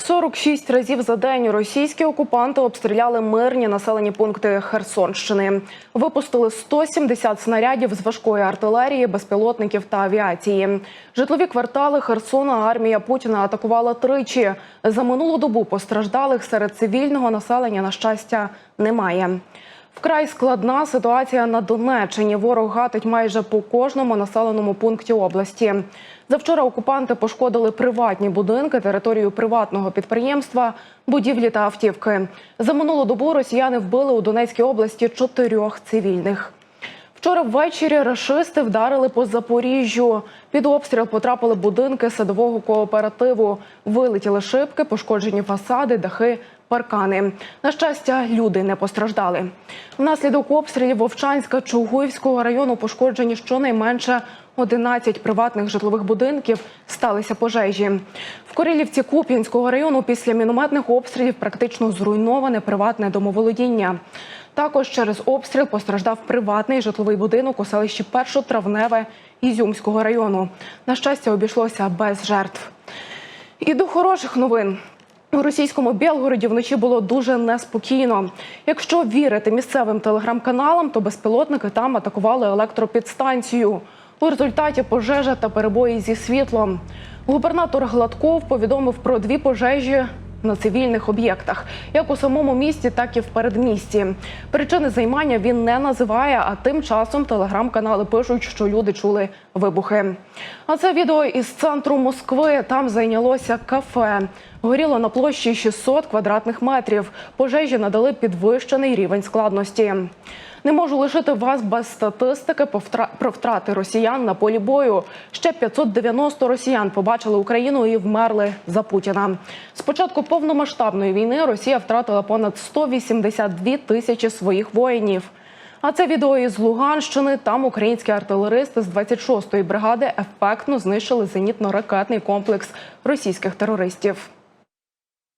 46 разів за день російські окупанти обстріляли мирні населені пункти Херсонщини. Випустили 170 снарядів з важкої артилерії, безпілотників та авіації. Житлові квартали Херсона армія Путіна атакувала тричі. За минулу добу постраждалих серед цивільного населення на щастя немає. Вкрай складна ситуація на Донеччині. Ворог гатить майже по кожному населеному пункті області. Завчора окупанти пошкодили приватні будинки, територію приватного підприємства, будівлі та автівки. За минулу добу росіяни вбили у Донецькій області чотирьох цивільних. Вчора ввечері рашисти вдарили по Запоріжжю. Під обстріл потрапили будинки садового кооперативу. Вилетіли шибки, пошкоджені фасади, дахи, паркани. На щастя, люди не постраждали. Внаслідок обстрілів Вовчанська Чугуївського району пошкоджені щонайменше 11 приватних житлових будинків сталися пожежі. В Корилівці Куп'янського району після мінометних обстрілів практично зруйноване приватне домоволодіння. Також через обстріл постраждав приватний житловий будинок у селищі Першотравневе Ізюмського району. На щастя, обійшлося без жертв. І до хороших новин. У російському Білгороді вночі було дуже неспокійно. Якщо вірити місцевим телеграм-каналам, то безпілотники там атакували електропідстанцію. У результаті пожежа та перебої зі світлом. Губернатор Гладков повідомив про дві пожежі на цивільних об'єктах, як у самому місті, так і в передмісті. Причини займання він не називає, а тим часом телеграм-канали пишуть, що люди чули вибухи. А це відео із центру Москви. Там зайнялося кафе. Горіло на площі 600 квадратних метрів. Пожежі надали підвищений рівень складності. Не можу лишити вас без статистики про втрати росіян на полі бою. Ще 590 росіян побачили Україну і вмерли за Путіна. З початку повномасштабної війни Росія втратила понад 182 тисячі своїх воїнів. А це відео із Луганщини. Там українські артилеристи з 26-ї бригади ефектно знищили зенітно-ракетний комплекс російських терористів.